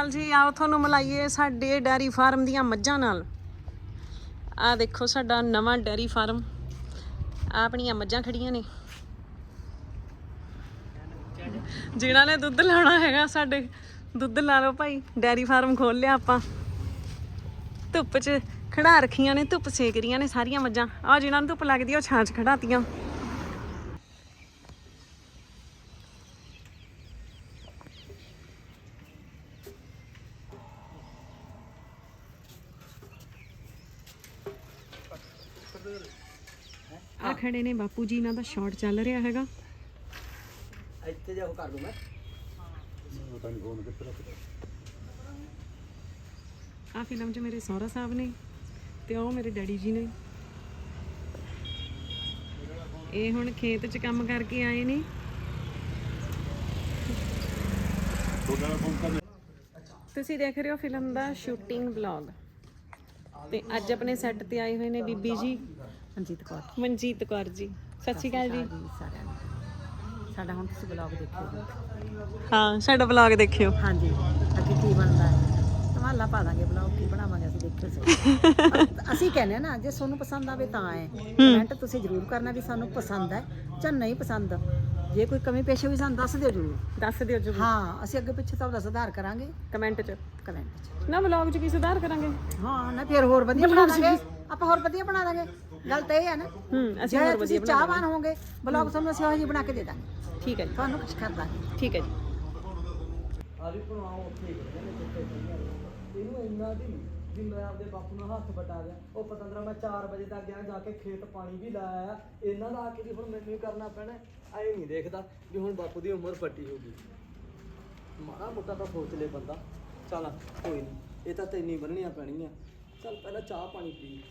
ਚੱਲ ਜੀ, ਆਓ ਤੁਹਾਨੂੰ ਮਿਲਾਈਏ ਸਾਡੇ ਡੈਰੀ ਫਾਰਮ ਦੀਆਂ ਮੱਝਾਂ ਨਾਲ। ਆ ਦੇਖੋ ਸਾਡਾ ਨਵਾਂ ਡੈਰੀ ਫਾਰਮ। ਆਹ ਆਪਣੀਆਂ ਮੱਝਾਂ ਖੜੀਆਂ ਨੇ। ਜਿਨ੍ਹਾਂ ਨੇ ਦੁੱਧ ਲਾਉਣਾ ਹੈਗਾ, ਸਾਡੇ ਦੁੱਧ ਲਾ ਲਓ ਭਾਈ। ਡੈਰੀ ਫਾਰਮ ਖੋਲ ਲਿਆ ਆਪਾਂ। ਧੁੱਪ 'ਚ ਖੜਾ ਰੱਖੀਆਂ ਨੇ, ਧੁੱਪ ਸੇਕ ਰਹੀਆਂ ਨੇ ਸਾਰੀਆਂ ਮੱਝਾਂ। ਆ ਜਿਨ੍ਹਾਂ ਨੂੰ ਧੁੱਪ ਲੱਗਦੀ ਉਹ ਛਾਂ 'ਚ ਖੜਾਤੀਆਂ ਖੜੇ ਨੇ ਬਾਪੂ ਜੀ ਇਹਨਾਂ ਦਾ ਸ਼ਾਟ ਚੱਲ ਰਿਹਾ ਹੈਗਾ। ਇੱਥੇ ਜਾ ਕਰ ਦੂੰ ਮੈਂ। ਆ ਫਿਲਮ 'ਚ ਮੇਰੇ ਸਹੁਰਾ ਸਾਹਿਬ ਨੇ ਤੇ ਉਹ ਮੇਰੇ ਡੈਡੀ ਜੀ ਨੇ। ਇਹ ਹੁਣ ਖੇਤ 'ਚ ਕੰਮ ਕਰਕੇ ਆਏ ਨੇ। ਤੁਸੀਂ ਦੇਖ ਰਹੇ ਹੋ ਫਿਲਮ ਦਾ ਸ਼ੂਟਿੰਗ ਵਲੌਗ ਤੇ ਅੱਜ ਆਪਣੇ ਸੈੱਟ ਤੇ ਆਏ ਹੋਏ ਨੇ ਬੀਬੀ ਜੀ। ਮਨਜੀਤ ਕੌਰ। ਮਨਜੀਤ ਕੌਰ ਜੀ। ਸਤਿ ਸ਼੍ਰੀ ਅਕਾਲ ਜੀ। ਜੀ ਸਾਰਿਆਂ ਨੂੰ। ਸਾਡਾ ਹੁਣ ਤੁਸੀਂ ਬਲੌਗ ਦੇਖਿਓ ਜੀ। ਹਾਂ ਸਾਡਾ ਵਲੌਗ ਦੇਖਿਓ। ਹਾਂਜੀ ਅੱਗੇ ਕੀ ਬਣਦਾ ਹੈ? ਧਮਾਲਾ ਪਾ ਦਾਂਗੇ ਬਲੌਗ ਕੀ ਬਣਾਵਾਂਗੇ ਅਸੀਂ ਦੇਖਿਓ ਪਰ ਅਸੀਂ ਕਹਿੰਦੇ ਹਾਂ ਨਾ ਜੇ ਤੁਹਾਨੂੰ ਪਸੰਦ ਆਵੇ ਤਾਂ ਹੈ। ਕਮੈਂਟ ਤੁਸੀਂ ਜ਼ਰੂਰ ਕਰਨਾ ਵੀ ਸਾਨੂੰ ਪਸੰਦ ਹੈ ਜਾਂ ਨਹੀਂ ਪਸੰਦ। ਜੇ ਕੋਈ ਕਮੀ ਪੇਸ਼ੇ ਵੀ ਸਾਨੂੰ ਦੱਸ ਦਿਓ ਜ਼ਰੂਰ। ਦੱਸ ਦਿਓ ਜੀ ਹਾਂ ਅਸੀਂ ਅੱਗੇ ਪਿੱਛੇ ਤੁਹਾਡਾ ਸੁਧਾਰ ਕਰਾਂਗੇ। ਕਮੈਂਟ 'ਚ। ਕਮੈਂਟ 'ਚ। ਨਾ ਵਲੌਗ 'ਚ ਕੀ ਸੁਧਾਰ ਕਰਾਂਗੇ? ਹਾਂ ਨਾ ਫਿਰ ਹੋਰ ਵਧੀਆ ਬਣਾ ਦਾਂਗੇ। ਆਪਾਂ ਹੋਰ ਵਧੀਆ ਬਣਾ ਦਾਂਗੇ। ਗੱਲ ਤਾਂ ਇਹ ਹੈ ਨਾ ਹੂੰ ਅਸੀਂ ਜੇ ਹੋਰ ਤੁਸੀਂ ਵਧੀਆ ਚਾਹਵਾਨ ਹੋਵੋਗੇ ਬਲੌਗ ਤੁਹਾਨੂੰ ਅਸੀਂ ਉਹ ਜਿਹੀ ਬਣਾ ਕੇ ਦੇ ਦਾਂਗੇ। ਠੀਕ ਹੈ ਜੀ। ਤੁਹਾਨੂੰ ਕੁਝ ਕਰ ਦਾਂਗੇ ਠੀਕ ਹੈ ਜੀ। ਆ ਵੀ ਬਣਾਓ ਉੱਥੇ ਹੀ ਕਹਿੰਦੇ ਨੇ ਨੇ। ਇਹਨੂੰ ਇੰਨਾ ਦੀ ਵੀ ਮੈਂ ਆਪਦੇ ਬਾਪੂ ਨਾਲ ਹੱਥ ਵਟਾ ਗਿਆ ਉਹ ਪਤੰਦਰਾ ਮੈਂ 4 ਵਜੇ ਤੱਕ ਗਿਆ ਜਾ ਕੇ ਖੇਤ ਪਾਣੀ ਵੀ ਲਾਇਆ ਆ ਇਹਨਾਂ ਦਾ ਆ ਕੇ ਵੀ ਹੁਣ ਮੈਨੂੰ ਹੀ ਕਰਨਾ ਪੈਣਾ ਐ ਨਹੀਂ ਦੇਖਦਾ ਵੀ ਹੁਣ ਬਾਪੂ ਦੀ ਉਮਰ ਵੱਡੀ ਹੋ ਗਈ। ਮਾੜਾ ਮੋਟਾ ਤਾਂ ਸੋਚ ਲੈ ਬੰਦਾ। ਚੱਲ ਕੋਈ ਨਹੀਂ ਇਹ ਤਾਂ ਤੈਨੂੰ ਹੀ ਬੰਨਣੀਆਂ ਪੈਣੀਆਂ। ਚੱਲ ਪਹਿਲਾਂ ਚਾਹ ਪਾਣੀ ਪੀ।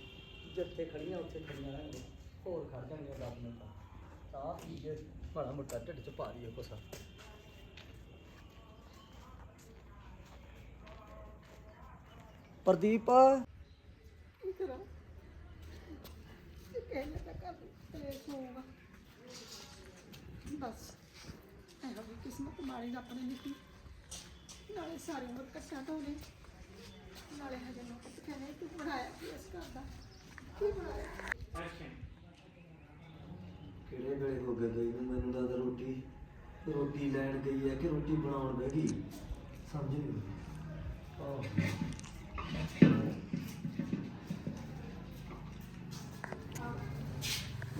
ਜਿੱਥੇ ਖੜੀਆਂ, ਉੱਥੇ ਖੜੀਆਂ ਰਹਿਣਗੇ ਹੋਰ ਖੜ ਜਾਣਗੇ 10 ਮਿੰਟ। ਚਾਹ ਪੀ ਕੇ ਮਾੜਾ ਮੋਟਾ ਢਿੱਡ ਚ ਪਾ ਲਈਏ ਕੁਛ। ਪ੍ਰਦੀਪ। ਬਸ, ਇਹੋ ਵੀ ਕਿਸਮਤ ਮਾੜੀ ਦਾ ਆਪਣੇ ਲਿਖੀ ਨਾਲੇ ਸਾਰੀ ਉਮਰ ਕੱਟਾਂ ਢੋਲੇ ਨਾਲੇ ਹਜੇ ਮੈਂ ਪੁੱਤ ਕਹਿੰਦੇ ਤੂੰ ਬਣਾਇਆ ਕੀ ਇਸ ਘਰ ਦਾ। ਕੀ ਬਣਾਇਆ ਕਿਹੜੇ ਵੇਲੇ ਹੋ ਗਏ ਗਈ ਨੂੰ? ਮੈਨੂੰ ਲੱਗਦਾ ਰੋਟੀ ਰੋਟੀ ਲੈਣ ਗਈ ਹੈ ਕਿ ਰੋਟੀ ਬਣਾਉਣ ਬਹਿ ਗਈ? ਸਮਝ ਨਹੀਂ ਆਹ।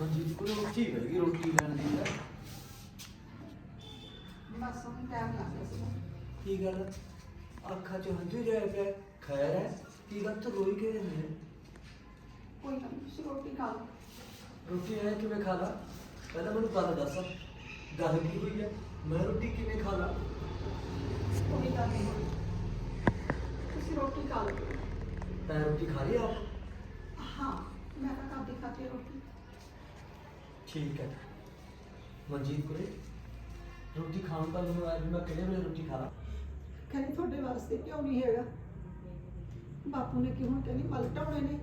ਮਨਜੀਤ ਕੋਲ ਰੋਟੀ ਬਹਿ ਗਈ ਰੋਟੀ ਲੈਣ ਦੀ ਹੈ। ਬਸ ਹੁਣ ਟਾਈਮ ਲੱਗਦਾ ਸੀ ਕੀ ਗੱਲ? ਅੱਖਾਂ 'ਚ ਹੰਝੂ ਜਾਏ ਪਿਆ। ਖੈਰ ਹੈ ਕੀ ਗੱਲ? ਤੂੰ ਰੋਈ ਕਿਉਂ ਨਹੀਂ ਹੈ? ਕੋਈ ਨਾ ਤੁਸੀਂ ਰੋਟੀ ਖਾ ਲਓ। ਰੋਟੀ ਐ ਕਿਵੇਂ ਖਾ ਲਾ? ਪਹਿਲਾਂ ਮੈਨੂੰ ਗੱਲ ਦੱਸ। ਗੱਲ ਕੀ ਹੋਈ ਹੈ ਮੈਂ ਰੋਟੀ ਕਿਵੇਂ ਖਾ ਲਾ? ਕੋਈ ਗੱਲ ਨਹੀਂ। ਤੁਸੀਂ ਰੋਟੀ ਖਾ ਲਓ। ਤੈਂ ਰੋਟੀ ਖਾ ਲਈ ਆਪ? ਹਾਂ ਮੈਂ ਤਾਂ ਕਾਫੀ ਖਾਤੀ ਰੋਟੀ। ਠੀਕ ਹੈ ਮਨਜੀਤ ਕੋਲੇ ਰੋਟੀ ਖਾਣ ਦਾ ਮੈਨੂੰ ਆਇਆ ਵੀ ਮੈਂ ਕਿਹੜੇ ਵੇਲੇ ਰੋਟੀ ਖਾ ਲਾਂ? ਕਹਿੰਦੀ ਤੁਹਾਡੇ ਵਾਸਤੇ ਕਿਉਂ ਨਹੀਂ ਹੈਗਾ। ਬਾਪੂ ਨੇ ਕਿਉਂ ਕਹਿੰਦੀ ਮਲ ਢਾਉਣੇ ਨੇ।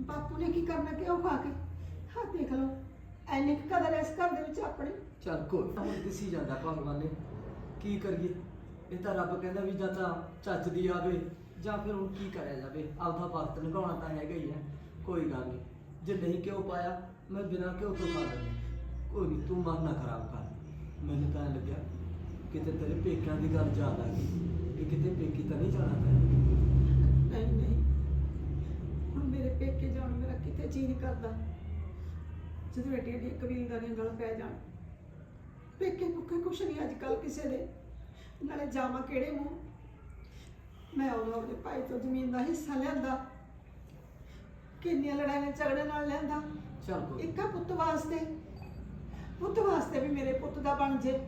ਬਾਪੂ ਨੇ ਕੀ ਕਰਨਾ ਕਿਉਂ ਖਾ ਕੇ? ਹਾਂ ਦੇਖ ਲਓ ਐਨੇ ਕੁ ਕਦਰ ਇਸ ਘਰ ਦੇ ਵਿੱਚ ਆਪਣੇ। ਚੱਲ ਕੋਈ ਨਾ, ਹੁਣ ਦਿਸੀ ਜਾਂਦਾ ਭਗਵਾਨ ਨੇ। ਕੀ ਕਰੀਏ? ਇਹ ਤਾਂ ਰੱਬ ਕਹਿੰਦਾ ਵੀ ਜਾਂ ਤਾਂ ਚੱਜ ਦੀ ਆਵੇ ਜਾਂ ਫਿਰ ਹੁਣ ਕੀ ਕਰਿਆ ਜਾਵੇ? ਆਪਦਾ ਵਕਤ ਨਿਭਾਉਣਾ ਤਾਂ ਹੈਗਾ ਹੀ ਹੈ। ਕੋਈ ਗੱਲ ਨਹੀਂ ਜੇ ਨਹੀਂ ਕਿਉਂ ਪਾਇਆ ਮੈਂ ਬਿਨਾਂ ਕਿਉਂ ਤੋਂ ਖਾ ਲੈਂਦਾ। ਕੋਈ ਨਹੀਂ ਤੂੰ ਮਨ ਨਾ ਖਰਾਬ ਕਰ। ਮੈਨੂੰ ਤਾਂ ਐਂ ਲੱਗਿਆ ਕਿਤੇ ਤੇਰੇ ਪੇਕਿਆਂ ਦੀ ਗੱਲ ਯਾਦ ਆ ਗਈ ਵੀ ਕਿਤੇ ਪੇਕੀ ਤਾਂ ਨਹੀਂ ਜਾਣਾ ਤੈਂ ਨਹੀਂ ਨਹੀਂ ਪੇਕੇ ਜਾਣ ਮੇਰਾ ਕਿਤੇ ਜੀ ਨਹੀਂ ਕਰਦਾ। ਜਦੋਂ ਏਡੀ ਏਡੀ ਕਬੀਲਦਾਰੀਆਂ ਗੱਲ ਪੈ ਜਾਣ। ਪੇਕੇ ਮੁੱਕੇ ਕੁਛ ਨਹੀਂ ਅੱਜ ਕੱਲ ਕਿਸੇ ਦੇ। ਨਾਲੇ ਜਾਵਾਂ ਕਿਹੜੇ ਮੂੰਹ? ਮੈਂ ਉਹਨਾਂ ਆਪਣੇ ਭਾਈ ਤੋਂ ਜ਼ਮੀਨ ਦਾ ਹਿੱਸਾ ਲਿਆਂਦਾ। ਕਿੰਨੀਆਂ ਲੜਾਈਆਂ ਝਗੜੇ ਨਾਲ ਲਿਆਂਦਾ। ਚੱਲ ਕੋਈ ਇੱਕ ਪੁੱਤ ਵਾਸਤੇ। ਪੁੱਤ ਵਾਸਤੇ ਵੀ ਮੇਰੇ ਪੁੱਤ ਦਾ ਬਣ ਜੇ।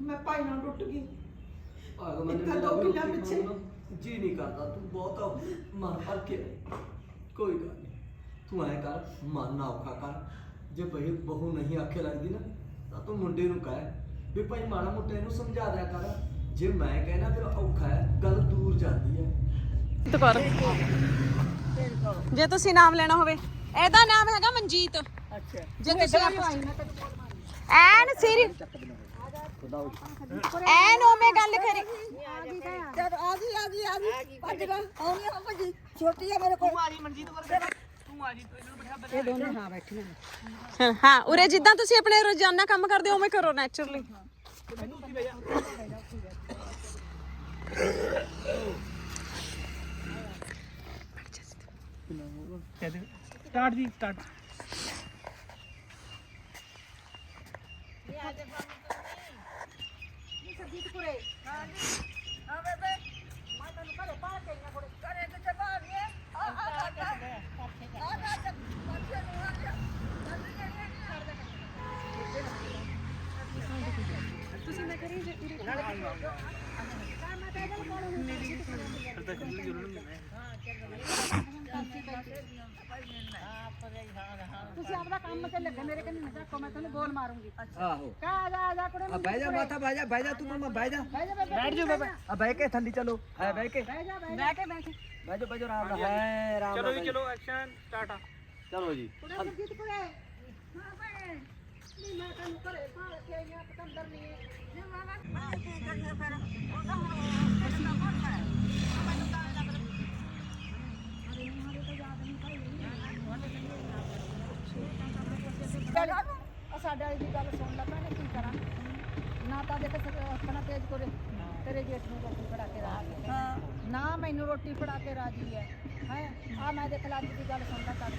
ਮੈਂ ਭਾਈ ਨਾਲ ਟੁੱਟ ਗਈ। ਆਹ ਮੈਨੂੰ ਇੱਕ ਮੇਰਾ ਦੋ ਕਿੱਲਿਆਂ ਪਿੱਛੇ। ਜੀ ਨਹੀਂ ਕਰਦਾ। ਤੂੰ ਬਹੁਤ ਮਨ ਭਰ ਕੇ। ਕੋਈ ਗੱਲ ਨਹੀਂ। ਤੂੰ ਐ ਕਰ ਮਨ ਨਾ ਔਖਾ ਕਰ। ਜੇ ਬਹੀ ਬਹੂ ਨਹੀਂ ਆਖੇ ਲੱਗਦੀ ਨਾ ਤਾਂ ਤੂੰ ਮੁੰਡੇ ਨੂੰ ਕਹਿ ਵੀ ਭਾਈ ਮਾੜਾ ਮੋਟਾ ਇਹਨੂੰ ਸਮਝਾ ਦਿਆ ਕਰ। ਜੇ ਮੈਂ ਕਹਿਣਾ ਫਿਰ ਔਖਾ ਹੈ ਗੱਲ ਦੂਰ ਜਾਂਦੀ ਹੈ। ਜੇ ਤੁਸੀਂ ਨਾਮ ਲੈਣਾ ਹੋਵੇ। ਇਹਦਾ ਨਾਮ ਹੈਗਾ ਮਨਜੀਤ। ਅੱਛਾ। ਜੇ ਤੁਸੀਂ ਐਨ ਸੀਰੀ ਐਨ ਉਵੇਂ ਗੱਲ ਕਰੀ। ਜਦ ਆ ਗਈ ਆ ਗਈ ਆ ਗਈ। ਭੱਜ ਗਾ ਆਉਣੀ ਆ ਭੱਜੀ। ਛੋਟੀ ਆ ਮੇਰੇ ਕੋਲ। ਇਹ ਦੋਨੇ ਹਾਂ ਬੈਠੀਆਂ ਹਾਂ ਉਰੇ ਜਿੱਦਾਂ ਤੁਸੀਂ ਆਪਣੇ ਰੋਜ਼ਾਨਾ ਕੰਮ ਕਰਦੇ ਹੋ ਉਵੇਂ ਕਰੋ ਨੈਚੁਰਲੀ ਸਟਾਰਟ ਜੀ। ਸਟਾਰਟ ਤੁਸੀਂ ਆਪਦਾ ਕੰਮ ਤੇ ਲੱਗੇ ਮੇਰੇ ਕੰਨੀ ਨਾ ਰੱਖੋ ਮੈਂ ਤੁਹਾਨੂੰ ਬੋਲ ਮਾਰੂੰਗੀ। ਆਹੋ। ਕਾ ਆ ਜਾ ਆ ਜਾ ਕੁੜੇ ਆ ਬਹਿ ਜਾ ਮਾਤਾ ਬਹਿ ਜਾ ਬਹਿ ਜਾ ਤੂੰ ਮਮਾ ਬਹਿ ਜਾ। ਬਹਿ ਜਾ ਬੇਬੇ ਬੈਠ ਜਾ ਬਾਬਾ। ਆ ਬਹਿ ਕੇ ਥੱਲੀ ਚਲੋ। ਹੈ ਬਹਿ ਕੇ। ਬਹਿ ਜਾ ਬਹਿ ਜਾ। ਕੇ ਬੈਠ ਬਹਿ ਜਾ ਬਹਿ ਜਾ ਆਰਾਮ ਨਾਲ। ਹੈ ਆਰਾਮ ਨਾਲ ਚਲੋ ਜੀ ਚਲੋ ਐਕਸ਼ਨ ਸਟਾਰਟ ਆ ਚਲੋ ਜੀ। ਕੁੜੇ ਸਰਜੀਤ ਕੁੜੇ। ਹਾਂ ਭੈਣੇ। ਨਹੀਂ ਮੈਂ ਤੈਨੂੰ ਘਰੇ ਭਾਲ ਕੇ ਆਈ ਆ ਪਤੰਦਰ ਨਹੀਂ ਸਾਡੇ ਵਾਲੀ ਦੀ ਗੱਲ ਸੁਣ ਲੈ ਭੈਣੇ ਕੀ ਕਰਾਂ? ਨਾ ਤਾਂ ਦੇਖ ਆਪਣਾ ਤੇਜ ਕੋਰੇ ਤੇਰੇ ਜੇਠ ਨੂੰ ਰੋਟੀ ਫੜਾ ਕੇ ਰਾਜੀ ਹੈ। ਨਾ ਮੈਨੂੰ ਰੋਟੀ ਫੜਾ ਕੇ ਰਾਜੀ ਹੈ। ਹੈ? ਆ ਮੈਂ ਦੇਖ ਲਾ ਅੱਜ ਦੀ ਗੱਲ ਸੁਣਦਾ ਕਰ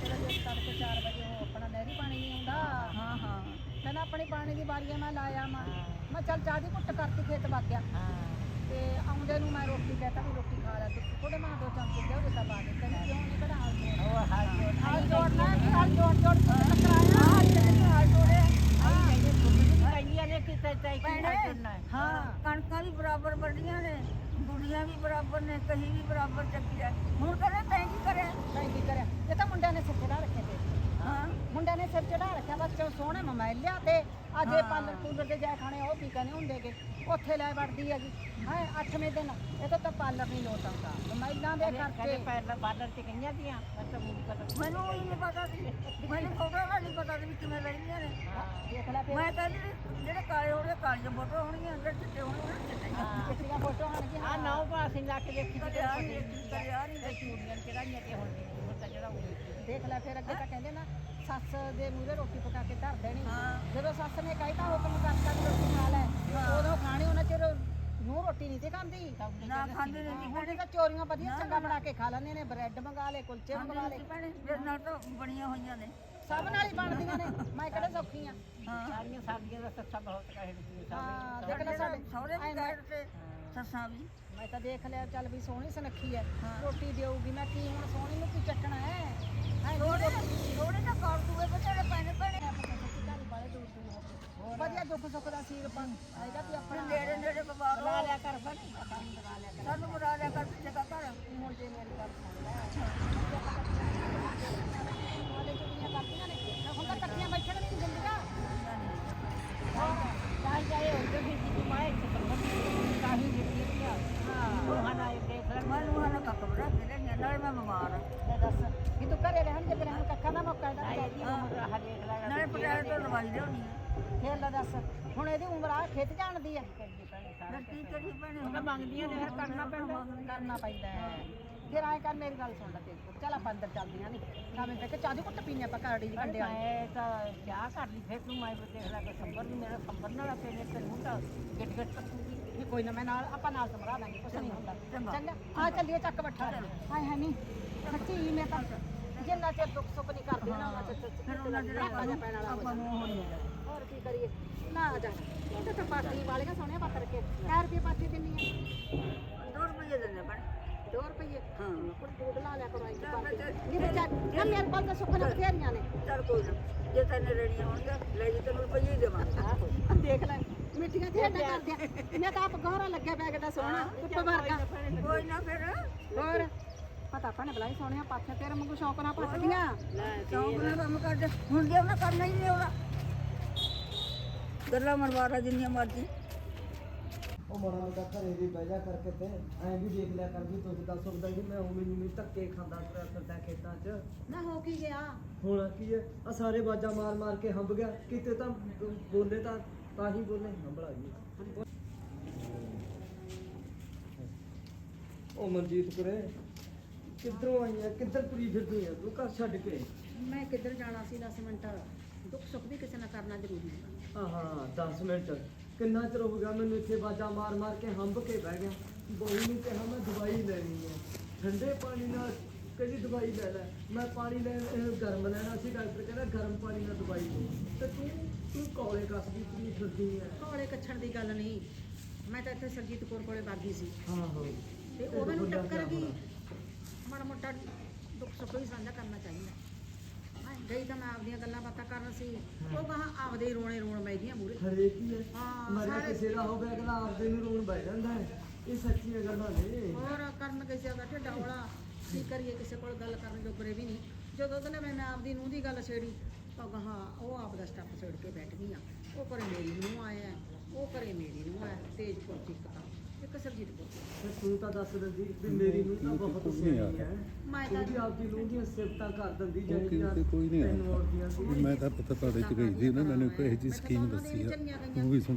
ਤੇਰਾ ਜੇਠ ਤੜਕੇ 4 ਵਜੇ ਉਹ ਆਪਣਾ ਨਹਿਰੀ ਪਾਣੀ ਨਹੀਂ ਆਉਂਦਾ। ਹਾਂ ਹਾਂ। ਕਹਿੰਦਾ ਪਾਣੀ ਦੀ ਵਾਰੀ ਹੈ ਮੈਂ ਲਾਇਆ ਮੈਂ ਮੈਂ ਚੱਲ ਚਾਹ ਦੀ ਘੁੱਟ ਕਰਤੀ ਖੇਤ ਵਗ ਗਿਆ। ਤੇ ਆਉਂਦੇ ਨੂੰ ਮੈਂ ਰੋਟੀ ਕਹਤਾ ਵੀ ਰੋਟੀ ਖਾ ਲੈ ਤੂੰ ਥੋੜੇ ਮਾਂ ਦੋ ਚਮਚੇ ਦਿਓ ਦਿੱਤਾ ਬਾਅਦ ਵਿੱਚ ਕਹਿੰਦੀ ਕਿਉਂ ਨਹੀਂ ਕਢਾ ਹਾਲ ਜੋੜ ਉਹ ਹਾਲ ਜੋੜ ਹਾਲ ਜੋੜਨਾ ਹੈ, ਹਾਲ ਜੋੜ ਜੋੜ ਕੇ ਟਕਰਾਇਆ ਹਾਲ ਜਿਹੜੇ ਹਾਲ ਜੋੜੇ। ਹਾਂ। ਕਣਕਾਂ ਵੀ ਬਰਾਬਰ ਵੱਡੀਆਂ ਨੇ ਦੁਨੀਆਂ ਵੀ ਬਰਾਬਰ ਨੇ ਕਹੀ ਵੀ ਬਰਾਬਰ ਚੱਕੀ ਹੈ ਹੁਣ ਕਰੇ ਤੈਂ ਕੀ ਕਰਿਆ? ਨਹੀਂ ਕੀ ਕਰਿਆ? ਇਹ ਤਾਂ ਮੁੰਡਿਆਂ ਨੇ ਸਿਰ ਚੜਾ ਰੱਖੇ ਤੇ। ਹਾਂ। ਮੁੰਡਿਆਂ ਨੇ ਸਿਰ ਚੜਾ ਰੱਖਿਆ ਬਸ ਚੋ ਸੋਹਣੇ ਮੋਬਾਈਲ ਲਿਆ ਤੇ ਅਜੇ ਪਾਲਰ ਪੂਲਰ ਦੇ ਜਾ ਖਾਣੇ ਉਹ ਕੀ ਕਹਿੰਦੇ ਹੁੰਦੇ ਗੇ ਉੱਥੇ ਲੈ ਵੜਦੀ ਹੈਗੀ। ਹੈ 8ਵੇਂ ਦਿਨ। ਇਹ ਤਾਂ ਤਾਂ। ਪਾਲਰ ਨਹੀਂ ਲੋਟ ਆਉਂਦਾ ਮੋਬਾਈਲਾਂ ਦੇ ਕਰਕੇ ਮੈਨੂੰ ਉਹ ਨਹੀਂ ਪਤਾ ਸੀ। ਮੈਨੂੰ ਫੋਟੋ ਦਾ ਨਹੀਂ ਪਤਾ ਸੀ ਵੀ ਕਿਵੇਂ ਰਹਿੰਦੀਆਂ ਨੇ। ਦੇਖ ਲੈ ਫਿਰ। ਮੈਂ ਤਾਂ ਜਿਹੜੇ ਕਾਲੇ ਹੋਣਗੇ ਕਾਲੀਆਂ ਫੋਟੋ ਹੋਣਗੀਆਂ ਜਿਹੜੇ ਚਿੱਟੇ ਹੋਣਗੇ ਚਿੱਟੇ ਕਿੱਤੀਆਂ ਫੋਟੋ ਆਣਗੀਆਂ ਆ ਨੌ ਪਾਸੇ ਲਾ ਕੇ ਦੇਖੀ ਤੇ ਆ ਨਹੀਂ ਕਰੇ ਆ ਨਹੀਂ। ਚੂੜੀਆਂ ਚੜਾਈਆਂ ਤੇ ਹੁਣ? ਤਾਂ ਜਿਹੜਾ ਦੇਖ ਲੈ ਫਿਰ ਅੱਗੇ ਤਾਂ ਕਹਿੰਦੇ ਨਾ ਸੱਸ ਦੇ ਮੂਹਰੇ ਰੋਟੀ ਪਕਾ ਕੇ ਧਰ ਦੇਣੀ। ਜਦੋਂ ਸੱਸ ਨੇ ਕਹਿਤਾ ਹੁਕਮ ਕਰਤਾ ਵੀ ਰੋਟੀ ਖਾ ਲੈ। ਉਦੋਂ ਖਾਣੀ ਉਹਨਾਂ ਚਿਰ ਨੂੰ ਰੋਟੀ ਨਹੀਂ ਤੇ ਖਾਂਦੀ। ਨਾ ਖਾਂਦੇ ਨੇ ਨਹੀਂ ਹੁਣ ਤਾਂ ਚੋਰੀਆਂ ਵਧੀਆ ਚੰਗਾ ਬਣਾ ਕੇ ਖਾ ਲੈਂਦੇ ਨੇ ਬ੍ਰੈਡ ਮੰਗਾ ਲੇ ਕੁਲਚੇ ਮੰਗਾ ਲੇ ਮੇਰੇ ਨਾਲ ਤਾਂ ਬਣੀਆਂ ਹੋਈਆਂ ਨੇ। ਸਭ ਨਾਲ ਹੀ ਬਣਦੀਆਂ ਨੇ। ਮੈਂ ਕਿਹੜੇ ਸੌਖੀ ਆ। ਸਾਰੀਆਂ ਸਾਡੀਆਂ ਦਾ ਸੱਸਾ ਬਹੁਤ ਕਹੇ ਦੀ ਹਾਂ ਦੇਖ ਲੈ ਸਾਡੇ ਸਹੁਰੇ ਵੀ ਐਂ ਮੈਂ- ਕਹਿ ਤੇ ਸੱਸਾਂ ਵੀ। ਮੈਂ ਤਾਂ ਦੇਖ ਲਿਆ ਚੱਲ ਵੀ ਸੋਹਣੀ ਸੁਨੱਖੀ ਹੈ। ਰੋਟੀ ਦੇਊਗੀ ਮੈਂ ਕੀ ਹੁਣ ਸੋਹਣੀ ਨੂੰ ਕੀ ਚੱਕਣਾ ਹੈ ਹੈ ਥੋੜੇ ਥੋੜੇ ਨਾ ਕਰ ਦੂਏ ਬਚਾਰੇ ਪੈਣੇ ਪੈਣੇ ਵਧੀਆ ਦੁੱਖ ਸੁੱਖ ਦਾ ਸੀਰ ਪਾ ਆਏਗਾ ਤੇ ਆਪਣਾ ਨੇੜੇ ਨੇੜੇ ਬਿਮਾਰ ਹੋ ਲਿਆ ਕਰ। ਲਿਆ ਕਰ ਸਾਨੂੰ ਬੁਲਾ ਲਿਆ ਕਰ ਪਿੱਛੇ ਦਾ ਘਰ। ਜੇ ਮੇਰੀ ਗੱਲ ਫੇਰ ਲੈ ਦੱਸ। ਹੁਣ ਇਹਦੀ ਉਮਰ ਆ ਖੇਤ ਜਾਣਦੀ ਹੈ ਫਿਰ ਕੀ ਕਰੀ ਭੈਣੇ ਹੁਣ? ਮੰਗਦੀਆਂ ਨੇ ਫਿਰ ਕਰਨਾ ਪੈਂਦਾ। ਕਰਨਾ ਪੈਂਦਾ ਹੈ। ਫਿਰ ਆਏ ਕਰ ਮੇਰੀ ਗੱਲ ਸੁਣ ਲੈ ਤੇ ਚੱਲ ਆਪਾਂ ਅੰਦਰ ਚੱਲਦੀਆਂ ਨਹੀਂ ਸਾਵੇਂ ਕੇ ਚਾਹ ਦੀ ਘੁੱਟ ਪੀਨੇ ਆਪਾਂ ਕਾੜੀ ਦੀ ਕੰਡੇ ਵਾਲੀ ਮੈਂ ਤਾਂ ਚਾਹ ਕਰ ਲਈ ਫਿਰ ਤੂੰ ਮੈਂ ਦੇਖ ਲੈ ਕਿ ਸੰਬਰ ਵੀ ਮੇਰਾ ਸੰਬਰ ਨਾਲ ਆਪੇ ਨੇ ਤੇ ਹੁਣ ਤਾਂ ਗਿੱਟ ਗਿੱਟ ਕੱਟੂਗੀ ਨਹੀਂ ਕੋਈ ਨਾ ਮੈਂ ਨਾਲ ਆਪਾਂ ਨਾਲ ਸਮਰਾ ਦਾਂਗੇ ਕੁਛ ਨਹੀਂ ਹੁੰਦਾ। ਚੰਗਾ। ਚੰਗਾ। ਆ ਚੱਲੀਏ ਚੱਕ ਬੱਠਾ। ਹਾਏ ਹੈ ਨਹੀਂ। ਸੱਚੀ ਮੈਂ ਤਾਂ ਜਿੰਨਾ ਚਿਰ ਦੁੱਖ ਸੁੱਖ ਨਹੀਂ ਕਰਦੇ ਨਾ ਉਹਨਾਂ ਚਿਰ ਫਿਰ ਉਹਨਾਂ ਜਿਹੜਾ ਪਾਜਾ ਪੈਣ ਵਾਲਾ ਹੋ ਜਾਂਦਾ। ਹੋਰ ਕੀ ਕਰੀਏ? ਨਾ ਜਾ। ਇਹ ਤਾਂ ਪਾਟੀ ਵਾਲੀਆਂ ਸੋਹਣੀਆਂ ਪੱਤ ਰੱਖੇ। 4 ਰੁਪਏ ਪਾਟੀ ਦਿੰਨੀ ਆ? ਦੋ ਰੁਪਏ ਦਿੰਦੇ ਭੈਣੇ। 2 ਰੁਪਏ ਹਾਂ। ਕੋਈ ਦੁੱਧ ਲਾ ਲਿਆ ਕਰੋ ਇੱਕ ਚੱਲ ਪਾਟੀ ਫਿਰ ਨਹੀਂ ਤਾਂ ਚੱਲ ਨਾ ਮੇਰੇ ਕੋਲ ਤਾਂ ਸੁੱਖ ਨਾ ਬਥੇਰੀਆਂ ਨੇ। ਚੱਲ ਕੋਈ ਨਾ ਜੇ ਤੈਨੂੰ ਲੈਣੀਆਂ ਹੋਣਗੀਆਂ ਲੈ ਜੀ ਤੈਨੂੰ ਰੁਪਈਏ ਹੀ ਦੇਵਾਂਗੇ। ਆਹੋ ਦੇਖ ਲੈ ਮਿੱਠੀਆਂ ਖੇਡਾਂ ਕਰਦਿਆਂ ਮੈਂ ਤਾਂ ਆਪ ਗੋਹਰਾ ਲੱਗਿਆ ਸੋਹਣਾ ਵਰਗਾ ਕੋਈ ਨਾ ਫਿਰ। ਹੋਰ? ਪਤਾ ਭੈਣੇ ਬਲਾਈ ਸੋਹਣੀਆਂ ਪਾਥੀਆਂ ਤੇਰੇ ਵਾਂਗੂ ਸ਼ੌਕ ਨਾਲ ਪੱਟਦੀਆਂ ਸ਼ੌਂਕ ਨਾਲ ਕੰਮ ਕਰਦੇ। ਹੁਣ ਜੇ ਉਹਨੇ ਕਰਨਾ ਹੀ ਨਹੀਂ ਆਉਣਾ। ਗੱਲਾਂ ਮਰਵਾਰਾ ਜਿੰਨੀਆਂ ਮਰਜ਼ੀ। ਉਹ ਮਾੜਾ ਮੋਟਾ ਘਰੇ ਵੀ ਬਹਿ ਜਾ ਕਰਕੇ ਤੇ ਐਂ ਵੀ ਦੇਖ ਲਿਆ ਕਰ ਵੀ ਦੁੱਖ ਦਾ ਸੁੱਖ ਦਾ ਵੀ ਮੈਂ ਉਵੇਂ ਨੂੰ ਧੱਕੇ ਖਾਂਦਾ ਤੁਰਿਆ ਫਿਰਦਾ ਖੇਤਾਂ 'ਚ। ਨਾ ਹੋ ਕੀ ਗਿਆ? ਹੁਣ ਕੀ ਹੈ? ਆ ਸਾਰੇ ਬਾਜਾਂ ਮਾਰ ਮਾਰ ਕੇ ਹੰਬ ਗਿਆ। ਕਿਤੇ ਤਾਂ ਬੋਲੇ ਤਾਂ ਤਾਂ ਹੀ ਬੋਲੇ। ਹੰਬਲਾ ਜੀ ਉਹ ਮਨਜੀਤ ਕੁਰੇ ਕਿੱਧਰੋਂ ਆਈ ਆ ਕਿੱਧਰ ਤੁਰੀ ਫਿਰਦੀ ਆ ਤੂੰ ਘਰ ਛੱਡ ਕੇ। ਮੈਂ ਕਿੱਧਰ ਜਾਣਾ ਸੀ? 10 ਮਿੰਟ। ਦੁੱਖ ਸੁੱਖ ਵੀ ਕਿਸੇ ਕਰਨਾ ਜ਼ਰੂਰੀ ਹੈ। ਹਾਂ ਹਾਂ 10 ਮਿੰਟ। ਕਿੰਨਾ ਚਿਰ ਹੋ ਗਿਆ ਮੈਨੂੰ ਇੱਥੇ ਬਾਜਾ ਮਾਰ ਮਾਰ ਕੇ ਹੰਬ ਕੇ ਬਹਿ ਗਿਆ। ਬਹੂ ਨੂੰ ਕਿਹਾ ਮੈਂ ਦਵਾਈ ਲੈਣੀ ਹੈ। ਠੰਡੇ ਪਾਣੀ ਨਾਲ ਕਹਿੰਦੀ ਦਵਾਈ ਲੈ ਲੈ? ਮੈਂ ਪਾਣੀ ਲੈ ਅਹ ਗਰਮ ਲੈਣਾ ਸੀ ਡਾਕਟਰ ਕਹਿੰਦਾ ਗਰਮ ਪਾਣੀ ਨਾਲ ਦਵਾਈ ਦੇ ਤੇ ਤੂੰ ਤੂੰ ਕੋਲੇ ਕੱਸਦੀ ਤੁਰੀ ਫਿਰਦੀ ਹੈ। ਕੋਲੇ ਕੱਛਣ ਦੀ ਗੱਲ ਨਹੀਂ। ਮੈਂ ਤਾਂ ਇੱਥੇ ਸਰਜੀਤ ਕੌਰ ਕੋਲੇ ਬਾਗੀ ਸੀ। ਹਾਂ ਹਾਂ। ਤੇ ਉਹ ਮੈਨੂੰ ਟੱਕਰ ਗਈ ਮਾੜਾ ਮੋਟਾ ਦੁੱਖ ਸੁੱਖ ਵੀ ਸਾਂਝਾ ਕਰਨਾ ਚਾਹੀਦਾ। ਗਈ ਤਾਂ ਮੈਂ ਆਪਦੀਆਂ ਗੱਲਾਂ ਬਾਤਾਂ ਕਰਨ ਸੀ। ਉਹ ਕਹਾ ਆਪਦੇ ਹੀ ਰੋਣੇ ਰੋਣ ਮੈਂ ਦੀਆਂ ਮੂਰੇ ਹਰੇਕ ਹੀ ਹੈ। ਹਾਂ, ਮਰਿਆ ਸਾਰੇ- ਕਿਸੇ ਦਾ ਹੋ ਗਿਆ ਅਗਲਾ ਆਪਦੇ ਨੂੰ ਰੋਣ ਬਹਿ ਜਾਂਦਾ ਹੈ। ਇਹ ਸੱਚੀਆਂ ਗੱਲਾਂ ਨੇ। ਹੋਰ ਕਰਨ ਕਿਸੇ ਦਾ ਢਿੱਡਾ ਹੋਲਾ ਕੀ ਕਰੀਏ ਕਿਸੇ ਕੋਲ ਗੱਲ ਕਰਨ ਜੋਗਰੇ ਵੀ ਨਹੀਂ। ਜਦੋਂ ਉਹਨੇ ਮੈਂ ਮੈਂ ਆਪਦੀ ਨੂੰਹ ਦੀ ਗੱਲ ਛੇੜੀ ਤਾਂ ਹਾਂ ਉਹ ਆਪ ਦਾ ਸਟੈਪ ਛੇੜ ਕੇ ਬੈਠ ਗਈ ਆ ਉਹ ਕਰੇ ਮੇਰੀ ਨੂੰਹ ਆਇਆ ਉਹ ਕਰੇ ਮੇਰੀ ਨੂੰਹ ਆ ਤੇਜਪੁਰ ਚ ਇੱਕ ਤਾਂ। ਇੱਕ ਸਰਜੀਤ ਕੋਲ ਤੇ ਤੂੰ ਤਾਂ ਦੱਸ ਦਿੰਦੀ ਵੀ ਮੇਰੀ ਨੂੰ ਤਾਂ ਬਹੁਤ ਸਿਆਣੀ ਹੈ। ਮੈਂ ਤਾਂ ਵੀ ਆਪਦੀ ਨੂੰਹ ਦੀਆਂ ਸਿਫਤਾਂ ਕਰ ਦਿੰਦੀ ਉਹ ਕਿ- ਜਿਹੜੀਆਂ ਕਿ ਕੋਈ ਨਹੀਂ ਮੈਂ ਤਾਂ ਪਤਾ ਤੁਹਾਡੇ ਚ ਗਈ ਸੀ ਨਾ ਮੈਨੂੰ ਕੋਈ ਇਹੋ ਜਿਹੀ ਸਕੀਮ ਦੱਸੀ ਆ। ਉਹ ਵੀ ਸੁਣ।